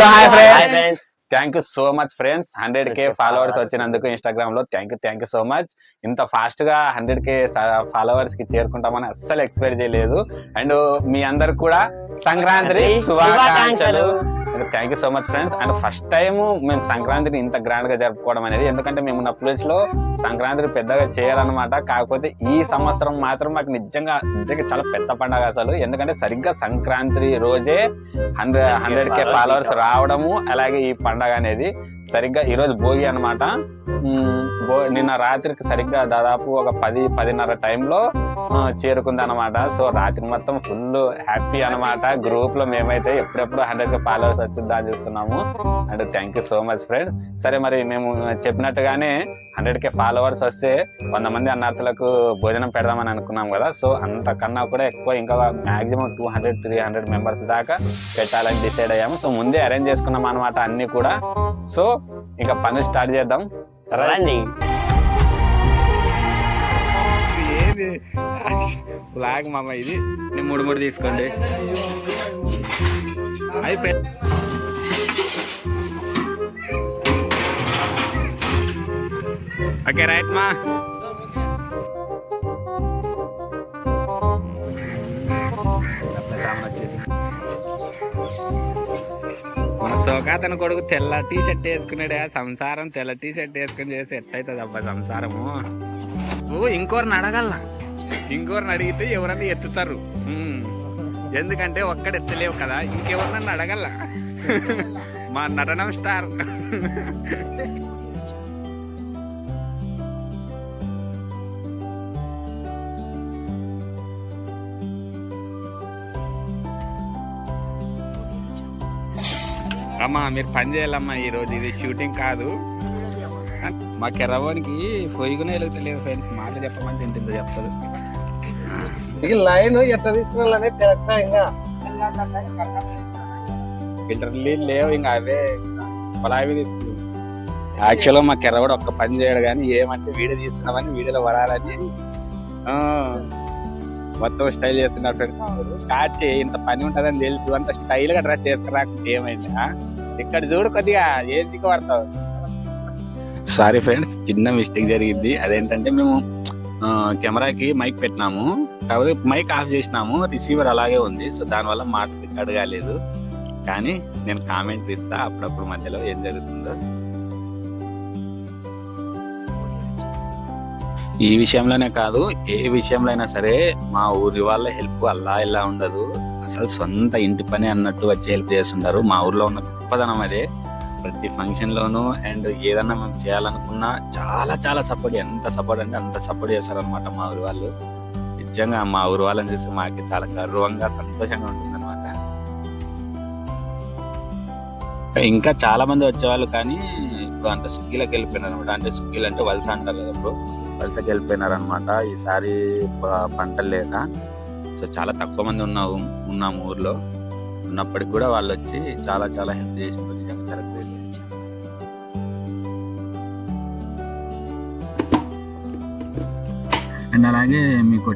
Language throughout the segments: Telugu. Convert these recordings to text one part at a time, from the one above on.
Hello hi friends friends. Thank you so much friends hundred K followers. వచ్చినందుకు ఇన్స్టాగ్రామ్లో thank you thank you so much ఇంత ఫాస్ట్గా హండ్రెడ్ కే ఫాలోవర్స్కి చేరుకుంటామని అస్సలు ఎక్స్పెక్ట్ చేయలేదు. అండ్ మీ అందరు కూడా సంక్రాంతి శుభాకాంక్షలు. Thank you so much friends and first time మేము సంక్రాంతిని ఇంత గ్రాండ్గా జరుపుకోవడం అనేది ఎందుకంటే మేము ఉన్న ప్లేస్లో సంక్రాంతిని పెద్దగా చేయాలన్నమాట. కాకపోతే ఈ సంవత్సరం మాత్రం మాకు నిజంగా నిజంగా చాలా పెద్ద పండగ అసలు. ఎందుకంటే సరిగ్గా సంక్రాంతి రోజే హండ్రెడ్ హండ్రెడ్ కే ఫాలోవర్స్ రావడము అలాగే ఈ పండగ అనేది సరిగ్గా ఈరోజు భోగి అనమాట నిన్న రాత్రికి సరిగ్గా దాదాపు ఒక పది పదిన్నర టైంలో చేరుకుంది అనమాట సో రాత్రి మొత్తం ఫుల్ హ్యాపీ అనమాట గ్రూప్లో మేమైతే ఎప్పుడెప్పుడు హండ్రెడ్ ఫాలోవర్స్ వచ్చిందా చూస్తున్నాము. And thank you so much friends సరే మరి మేము చెప్పినట్టుగానే హండ్రెడ్ కే ఫాలోవర్స్ వస్తే వంద మంది అన్నార్థులకు భోజనం పెడదామని అనుకున్నాం కదా. సో అంతకన్నా కూడా ఎక్కువ ఇంకా maximum two hundred three hundred members దాకా పెట్టాలని డిసైడ్ అయ్యాము. సో ముందే అరేంజ్ చేసుకున్నాం అనమాట అన్ని కూడా. సో ఇంకా పని స్టార్ట్ చేద్దాం. రండి. ఏంది? బ్లాక్ మామ ఇది. మూడు మూడు తీసుకోండి. అయిపోయి ఓకే రైట్ మా మన సోకాతన కొడుకు తెల్ల టీ షర్ట్ వేసుకున్నాడే సంసారం తెల్ల టీ షర్ట్ వేసుకుని చేసి ఎట్టయితుంది అబ్బా సంసారము? నువ్వు ఇంకోరిని అడగల ఇంకోరిని అడిగితే ఎవరన్నా ఎత్తుతారు. ఎందుకంటే ఒక్కడ ఎత్తలేవు కదా ఇంకెవరినన్నా అడగల మా నటనం స్టార్. అమ్మా మీరు పని చేయాలమ్మా ఈరోజు ఇది షూటింగ్ కాదు. మా కెరవానికి పొయ్యిగునే వెలుగుతలేదు ఫ్రెండ్స్ మాట చెప్పమంటే ఇంటిందో చెప్తాడు ఈ లైన్ ఎట్లా తీసుకురావాలనే ఇంకా? ఫిల్టర్ నీళ్ళు లేవు ఇంకా అవే పొలావి తీసుకున్నాం. యాక్చువల్గా మా కెరవాడు ఒక్క పని చేయడు కానీ ఏమంటే వీడియో తీస్తున్నామని వీడియోలో పడాలని మొత్తం స్టైల్ చేస్తున్నారు ఫ్రెండ్స్ కాచి ఇంత పని ఉంటుందని తెలుసు అంత స్టైల్గా డ్రెస్ చేసుకురాకుంటే ఏమైంది? ఇక్కడ చూడు కొద్దిగా ఏం సిగ్గుపడతావు సారీ ఫ్రెండ్స్ చిన్న మిస్టేక్ జరిగింది. అదేంటంటే మేము కెమెరాకి మైక్ పెట్టినాము. కాకపోతే మైక్ ఆఫ్ చేసినాము. రిసీవర్ అలాగే ఉంది. సో దానివల్ల మాట రికార్డ్ కాలేదు కానీ నేను కామెంట్ ఇస్తా. అప్పుడప్పుడు మధ్యలో ఏం జరుగుతుందో. ఈ విషయంలోనే కాదు ఏ విషయంలో అయినా సరే మా ఊరి వాళ్ళ హెల్ప్ అల్లా ఇలా ఉండదు. అసలు సొంత ఇంటి పని అన్నట్టు వచ్చి హెల్ప్ చేస్తుంటారు. మా ఊర్లో ఉన్న గొప్పదనం అదే. ప్రతి ఫంక్షన్ లోను అండ్ ఏదన్నా మేము చేయాలనుకున్నా చాలా చాలా సపోర్ట్ ఎంత సపోర్ట్ అంటే అంత సపోర్ట్ చేస్తారనమాట మా ఊరి వాళ్ళు. నిజంగా మా ఊరి వాళ్ళని చూసి మాకు చాలా గర్వంగా సంతోషంగా ఉంటుంది అనమాట ఇంకా చాలా మంది వచ్చేవాళ్ళు కానీ ఇప్పుడు అంత సుగ్గిలోకి వెళ్ళిపోయినారు అనమాట అంటే స్విగ్గీలు అంటే వలస అంటారు కదా ఇప్పుడు. వలసకి వెళ్ళిపోయినారు అనమాట ఈసారి పంటలు లేక సో చాలా తక్కువ మంది ఉన్నాము ఉన్నాము ఊర్లో. ఉన్నప్పటికి కూడా వాళ్ళు వచ్చి చాలా చాలా హెల్ప్ చేసి నిజంగా చాలా great. అండ్ అలాగే మీకు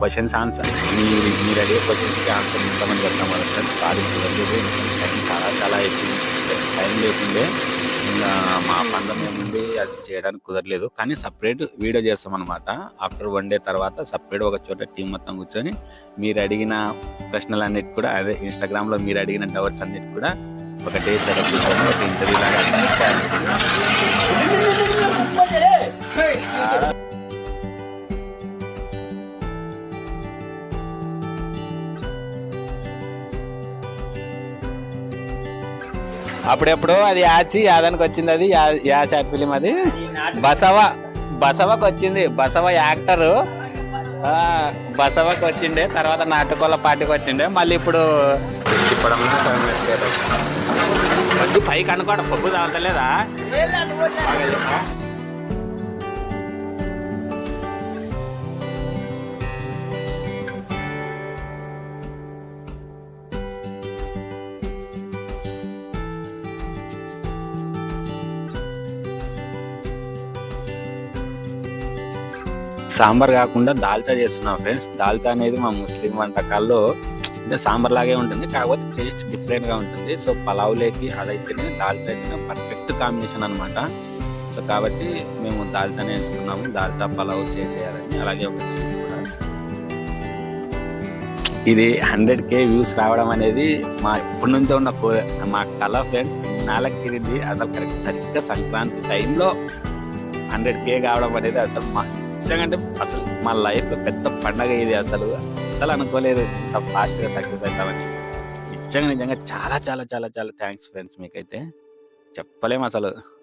క్వశ్చన్స్ ఆన్సర్ మీరు మీరు అడిగే క్వశ్చన్స్కి ఆన్సర్ ఇస్తామని చెప్తాం సార్ సారీ చాలా చాలా ఎక్కువ టైం లేకుండే ఇంకా మా పండుగ ఏముంది? అది చేయడానికి కుదరలేదు. కానీ సపరేట్ వీడియో చేస్తాం అనమాట ఆఫ్టర్ వన్ డే తర్వాత సపరేట్ ఒక చోట టీం మొత్తం కూర్చొని మీరు అడిగిన ప్రశ్నలన్నిటి కూడా అదే ఇన్స్టాగ్రామ్లో మీరు అడిగిన డవర్స్ అన్నిటి కూడా ఒక డే తర్వాత ఒక ఇంటర్వ్యూ లాగా అప్పుడెప్పుడు అది యాచి యాదానికి వచ్చింది అది యా- యా షార్ట్ ఫిలిం అది. బసవ బసవకు వచ్చింది. బసవ యాక్టర్. బసవకు వచ్చిండే. తర్వాత నాటుకోల పార్టీకి వచ్చిండే. మళ్ళీ ఇప్పుడు తిప్పడం కొద్ది పైకి అనుకోవడం పప్పు తాగలేదా సాంబార్ కాకుండా దాల్చా చేస్తున్నాం ఫ్రెండ్స్. దాల్చా అనేది మా ముస్లిం వంటకాల్లో అంటే సాంబార్ లాగే ఉంటుంది కాకపోతే టేస్ట్ డిఫరెంట్గా ఉంటుంది. సో పలావ్లోకి అదైతేనే దాల్చా అయితేనే పర్ఫెక్ట్ కాంబినేషన్ అనమాట సో కాబట్టి మేము దాల్చానే ఎంచుకున్నాము దాల్చా పలావ్ చేసేయాలని అలాగే ఒక స్వీట్ కూడా. ఇది హండ్రెడ్ కే వ్యూస్ రావడం అనేది మా ఇప్పటి నుంచో ఉన్న కో- మా కళ ఫ్రెండ్స్. నాలుగు తిరిగింది అసలు కరెక్ట్ సరిగ్గా సంక్రాంతి టైంలో హండ్రెడ్ కే కావడం అనేది అసలు మా నిజంగా అంటే అసలు మా లైఫ్లో పెద్ద పండగ ఇది అసలు. అసలు అనుకోలేదు ఇంత ఫాస్ట్గా సక్సెస్ అవుతామని. నిజంగా నిజంగా చాలా చాలా చాలా చాలా థ్యాంక్స్ ఫ్రెండ్స్ మీకైతే. చెప్పలేము అసలు.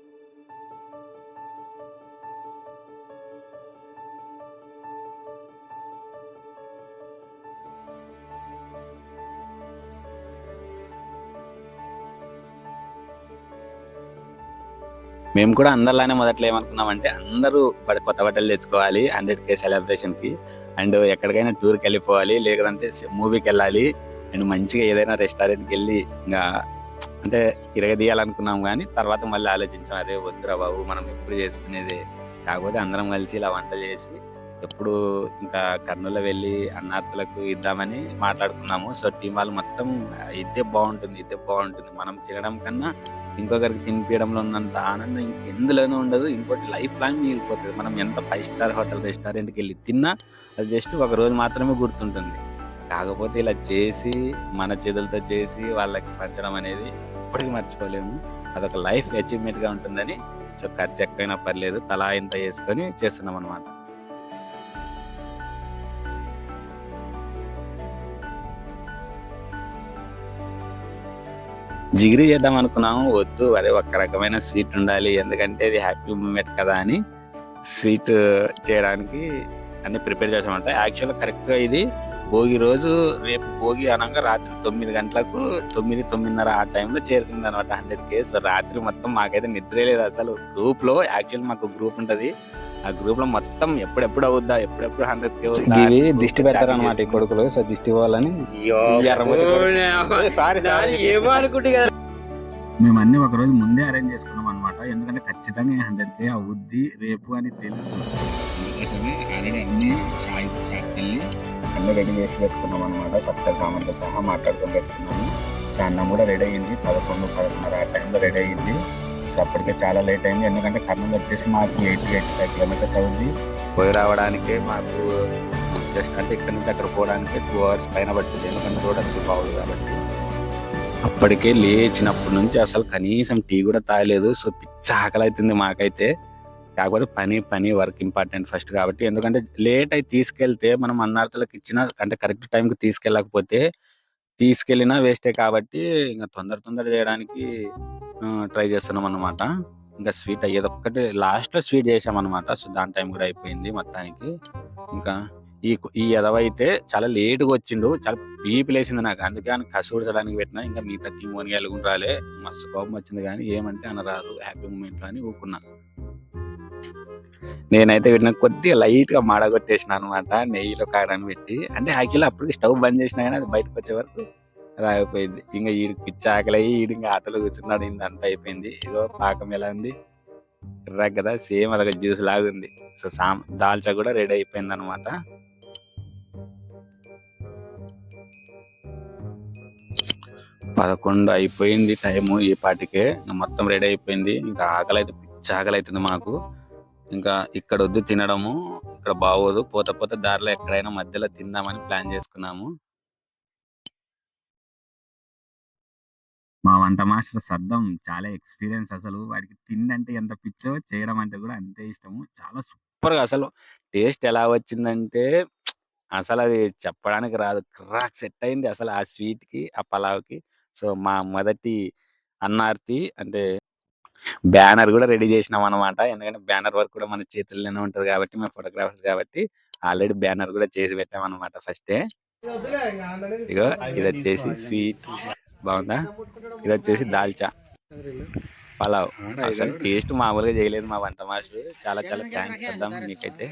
మేము కూడా అందరిలానే మొదట్లో ఏమనుకున్నామంటే అందరూ కొత్త బట్టలు తెచ్చుకోవాలి హండ్రెడ్ కే. సెలబ్రేషన్కి అండ్ ఎక్కడికైనా టూర్కి వెళ్ళిపోవాలి లేదంటే మూవీకి వెళ్ళాలి. అండ్ మంచిగా ఏదైనా రెస్టారెంట్కి వెళ్ళి ఇంకా అంటే ఇరగదీయాలనుకున్నాం కానీ తర్వాత మళ్ళీ ఆలోచించాం అదే వద్దురా బాబు మనం ఎప్పుడు చేసుకునేదే. కాకపోతే అందరం కలిసి ఇలా వంట చేసి ఎప్పుడు ఇంకా కర్నూలు వెళ్ళి అన్నార్థులకు ఇద్దామని మాట్లాడుకున్నాము. సో టీం వాళ్ళు మొత్తం ఇదే బాగుంటుంది ఇదే బాగుంటుంది. మనం తినడం కన్నా ఇంకొకరికి తినిపించడంలో ఉన్నంత ఆనందం ఎందులోనూ ఉండదు. ఇంకోటి లైఫ్ లాంగ్ మిగిలిపోతుంది. మనం ఎంత ఫైవ్ స్టార్ హోటల్ రెస్టారెంట్కి వెళ్ళి తిన్నా అది జస్ట్ ఒక రోజు మాత్రమే గుర్తుంటుంది. కాకపోతే ఇలా చేసి మన చేతులతో చేసి వాళ్ళకి పంచడం అనేది ఎప్పటికీ మర్చిపోలేము. అదొక లైఫ్ అచీవ్మెంట్గా ఉంటుందని సో ఖర్చు ఎక్కువైనా పర్లేదు తలా ఇంత వేసుకొని చేస్తున్నాం అనమాట జిగిరి చేద్దాం అనుకున్నాము. వద్దు అరే ఒక రకమైన స్వీట్ ఉండాలి ఎందుకంటే ఇది హ్యాపీ మూమెంట్ కదా అని స్వీట్ చేయడానికి అన్ని ప్రిపేర్ చేసామంట. యాక్చువల్గా కరెక్ట్గా ఇది భోగి రోజు రేపు భోగి అనగా రాత్రి తొమ్మిది గంటలకు తొమ్మిది తొమ్మిదిన్నర ఆ టైంలో చేరుకుంది అనమాట హండ్రెడ్ కే సో రాత్రి మొత్తం మాకైతే నిద్రే లేదు అసలు. గ్రూప్లో యాక్చువల్ మాకు గ్రూప్ ఉంటుంది. ఆ గ్రూప్లో మొత్తం ఎప్పుడెప్పుడు అవుద్దా ఎప్పుడెప్పుడు హండ్రెడ్ కే ఇవి దిష్టి పెడతారు అనమాట ఈ కొడుకులు. సో దిష్టి పోవాలని సారీ మేము అన్ని ఒక రోజు ముందే అరేంజ్ చేసుకున్నాం అనమాట ఎందుకంటే ఖచ్చితంగా హండ్రెడ్ కే అవుద్ది రేపు అని తెలుసు. అందుకోసమే ఆల్రెడీ అన్ని సాయి షాప్కి వెళ్ళి అన్ని రెడీ చేసి పెట్టుకున్నాం అనమాట సత్య సామాన్తో సహా మాట్లాడుకొని పెట్టుకున్నాము. అన్నం కూడా రెడీ అయింది. పదకొండు పదకొండున్నర ఆ టైంలో రెడీ అయింది. సో అప్పటికే చాలా లేట్ అయింది. ఎందుకంటే కర్నూలు వచ్చేసి మాకు ఎయిటీ ఎయిటీ ఫైవ్ కిలోమీటర్స్ అవుతుంది పోయి రావడానికి మాకు జస్ట్ అంటే ఇక్కడ నుంచి అక్కడ పోవడానికి టూ అవర్స్ పైన పడుతుంది ఎందుకంటే రోడ్ అసలు బాగుంది కాబట్టి. అప్పటికే లేచినప్పటి నుంచి అసలు కనీసం టీ కూడా తాగలేదు. సో పిచ్చ ఆకలి అవుతుంది మాకైతే. కాకపోతే పని పని వర్క్ ఇంపార్టెంట్ ఫస్ట్ కాబట్టి. ఎందుకంటే లేట్ అయి తీసుకెళ్తే మనం అన్నార్థులకు ఇచ్చిన అంటే కరెక్ట్ టైంకి తీసుకెళ్ళకపోతే తీసుకెళ్ళినా వేస్టే కాబట్టి ఇంకా తొందర తొందర చేయడానికి ట్రై చేస్తున్నాం అనమాట ఇంకా స్వీట్ అయ్యేది ఒక్కటి లాస్ట్లో స్వీట్ చేసామన్నమాట సో దాని టైం కూడా అయిపోయింది మొత్తానికి. ఇంకా ఈ ఈ ఎదవ అయితే చాలా లేటుగా వచ్చిండు. చాలా బీపీ లేసింది నాకు. అందుకే ఆయన కసుగుడ్చడానికి పెట్టినా ఇంకా మిగతా టీం వెళ్ళకుండా రాలే. మస్తు కోపం వచ్చింది కానీ ఏమంటే అనరాదు హ్యాపీ మూమెంట్ అని ఊకున్నా. నేనైతే వీటిని కొద్దిగా లైట్గా మాడగొట్టేసిన అనమాట నెయ్యిలో కాడని పెట్టి. అంటే యాక్చువల్లీ అప్పటికి స్టవ్ బంద్ చేసినా కానీ అది బయటకు వచ్చే వరకు రాకపోయింది. ఇంకా ఈడికి పిచ్చి ఆకలి ఈడు ఇంకా ఆటలో కూర్చున్నాడు ఇంత అంత అయిపోయింది. ఏదో పాకం ఎలా ఉంది? ఎర్రగా కదా సేమ్ అలాగ జ్యూస్ లాగా ఉంది. సో సామ్ దాల్చా కూడా రెడీ అయిపోయింది అనమాట పదకొండు అయిపోయింది టైము ఈ పాటికే. మొత్తం రెడీ అయిపోయింది. ఇంకా ఆకలి అయితే పిచ్చి ఆకలి అవుతుంది మాకు. ఇంకా ఇక్కడ వద్దు తినడము ఇక్కడ బాగోదు. పోత పోత దారిలో ఎక్కడైనా మధ్యలో తిందామని ప్లాన్ చేసుకున్నాము. మా వంట మాస్టర్ సద్దం చాలా ఎక్స్పీరియన్స్ అసలు. వాడికి తిండి అంటే ఎంత పిచ్చో చేయడం అంటే కూడా అంతే ఇష్టము. చాలా సూపర్గా అసలు టేస్ట్ ఎలా వచ్చిందంటే అసలు అది చెప్పడానికి రాదు. క్రాక్ సెట్ అయింది అసలు ఆ స్వీట్కి ఆ పలావ్కి సో మా మొదటి అన్నార్తి అంటే బ్యానర్ కూడా రెడీ చేసినాం అనమాట ఎందుకంటే బ్యానర్ వర్క్ కూడా మన చేతుల్లోనే ఉంటది కాబట్టి మేము ఫోటోగ్రాఫర్స్ కాబట్టి ఆల్రెడీ బ్యానర్ కూడా చేసి పెట్టాం అనమాట ఫస్టే ఇగో ఇది వచ్చేసి స్వీట్. బాగుందా? ఇది వచ్చేసి దాల్చా. పలావ్. అసలు టేస్ట్ మామూలుగా చేయలేదు మా వంట మాస్టర్. చాలా చాలా థ్యాంక్స్ చేద్దాం మీకైతే.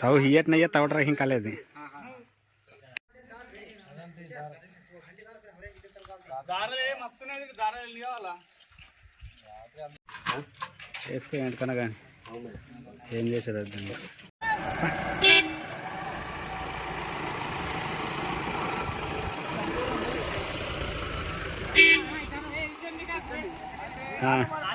సౌ హియట్ నయ్య తవడ రహిం కాలేదు. చేసుకో ఎంటకన్నా కానీ. ఏం చేసేది అది 啊。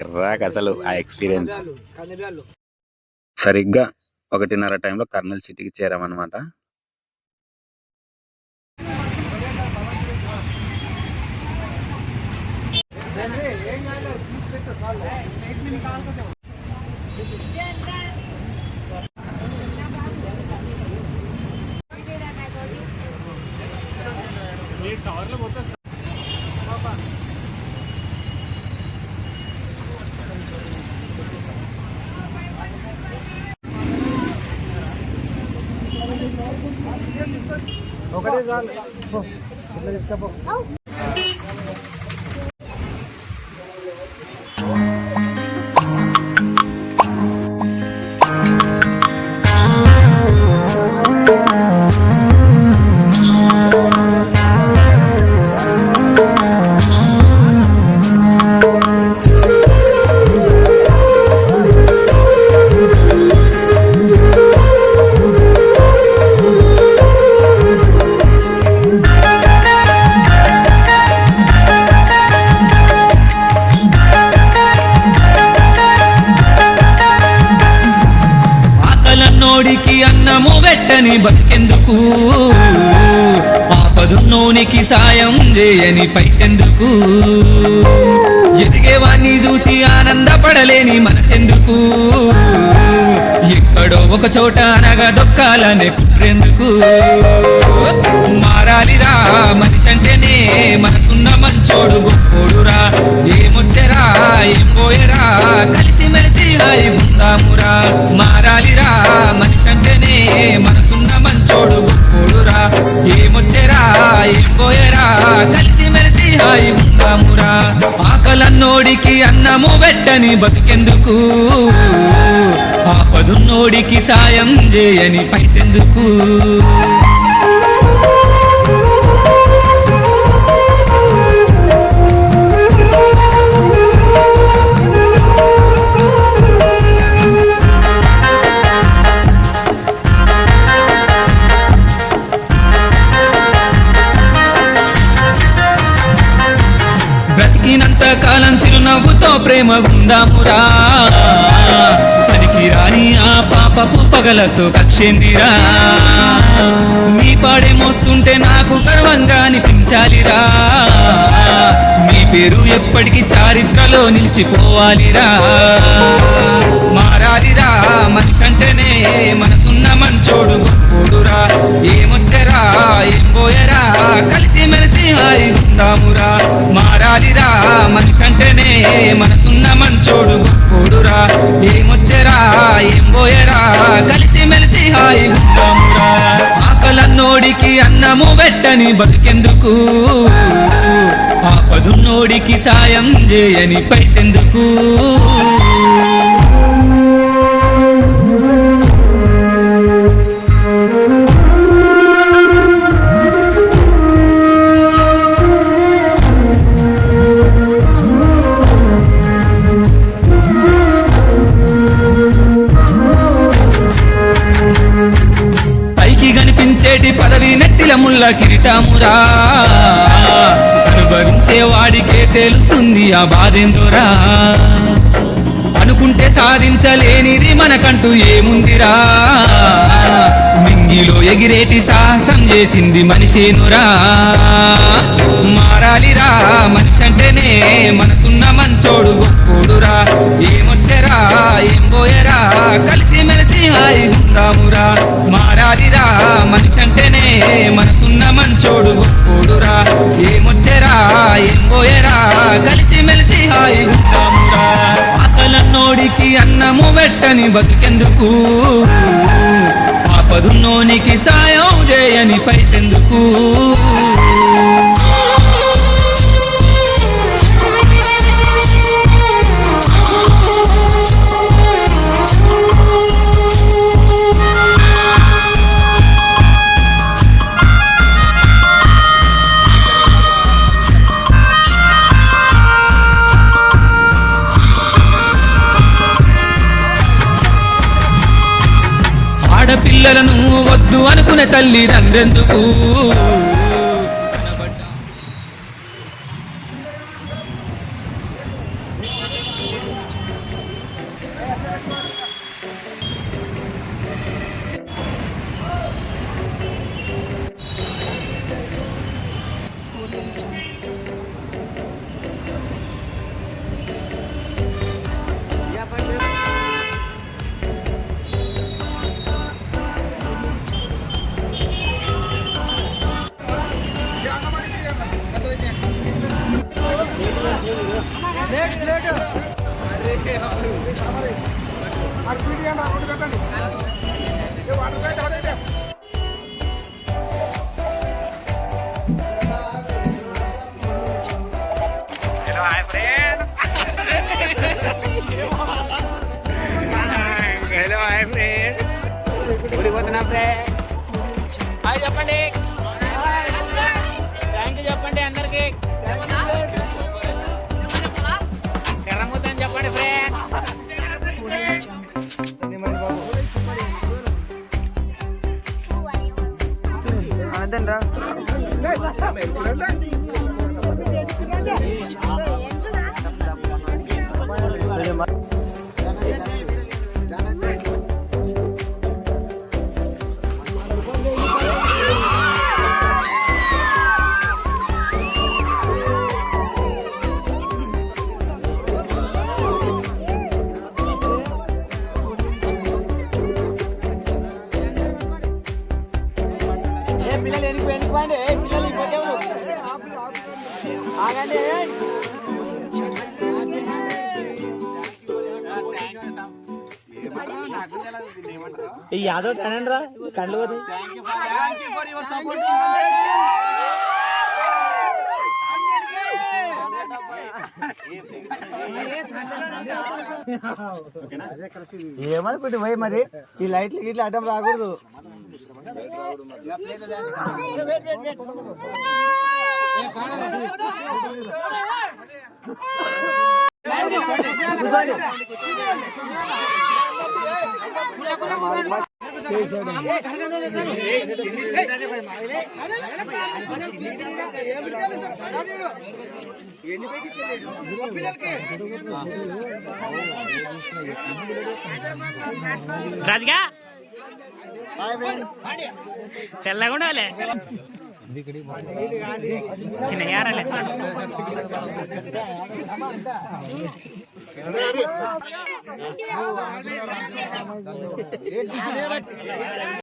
రాక అసలు ఆ ఎక్స్పీరియన్స్ సరిగ్గా ఒకటిన్నర టైంలో కర్నూలు సిటీకి చేరామన్నమాట. ఒకటే చాలు. ఇట్లా తీసుకపో. అన్నము బతికెందుకు? ఆపదున్నోనికి సాయం చేయని పైసెందుకు? ఎదిగేవాణ్ణి చూసి ఆనందపడలేని మనసెందుకు? ఎక్కడో ఒక చోట అనగా దొక్కాలనే కుట్రెందుకు మారాలిరా మనిషి అంటేనే మనసున్న మంచోడు గొప్పోడురా. ఏమొచ్చరా ఏం పోయరా కలిసి మెలిసి హాయి ఉందామురా అన్నము బతికెందుకు? ఆపదున్నోడికి సాయం చేయని పైసెందుకు? బ్రతికినంత కాలం నవ్వుతో ప్రేమ ఉందామురా పనికి రాని ఆ పాపపు పగలతో కక్షేందిరా. మీ పాడే మోస్తుంటే నాకు గర్వంగా అనిపించాలిరా. పేరు ఎప్పటికీ చారిత్రలో నిలిచిపోవాలిరా. మారాలిరా మనిషి అంటేనే మనసున్న మంచోడు గొప్పోడురా. ఏమొచ్చరా ఏం పోయరా కలిసి మెలిసి హాయి ఉందామురా మారాలిరా మనిషి అంటేనే మనసున్న మంచోడు గొప్పోడురా. ఏమొచ్చరా ఏం పోయరా కలిసి మెలిసి హాయి ఉందామురా ఆకలన్నోడికి అన్నము పెట్టని బతికెందుకు? పదున్నోడికి సాయం చేయని పైసెందుకు? పైకి కనిపించేటి పదవి నెత్తిల ముల్ల కిరీటమురా. భరించే వాడికే తెలుస్తుంది ఆ బాధేందోరా అనుకుంటే సాధించలేనిది మనకంటూ ఏముందిరా? మింగిలో ఎగిరేటి సాహసం చేసింది మనిషేనురా. మారాలిరా మనిషి అంటేనే మనసున్న మంచోడు గొప్పోడురా. ఏమొచ్చరా ఏం పోయరా కలిసి మెలిసి హాయి ఉందామురా. మారాలిరా మనిషి అంటేనే మనసున్న మంచోడు గొప్పోడురా. ఏమొచ్చరా ఏం పోయరా కలిసి మెలిసి అన్నము బతికెందుకు? ఆపదున్నోనికి సాయం చేయని పైసెందుకు? ఆడపిల్లలను వద్దు అనుకునే తల్లి హలో హాయ్ ఫ్రెండ్ హలో ఊరికి పోతున్నా ఫ్రెండ్ హాయ్ చెప్పండి. Dan kita. ఈ యాదవ్ టనండి రా కళ్ళు పోతాయి ఏమనుకుంటే పోయి మరి? ఈ లైట్లు గిట్లు అడ్డం రాకూడదు. రాజుగా? తెల్లగా ఉండాలి చిన్న ఏరాలి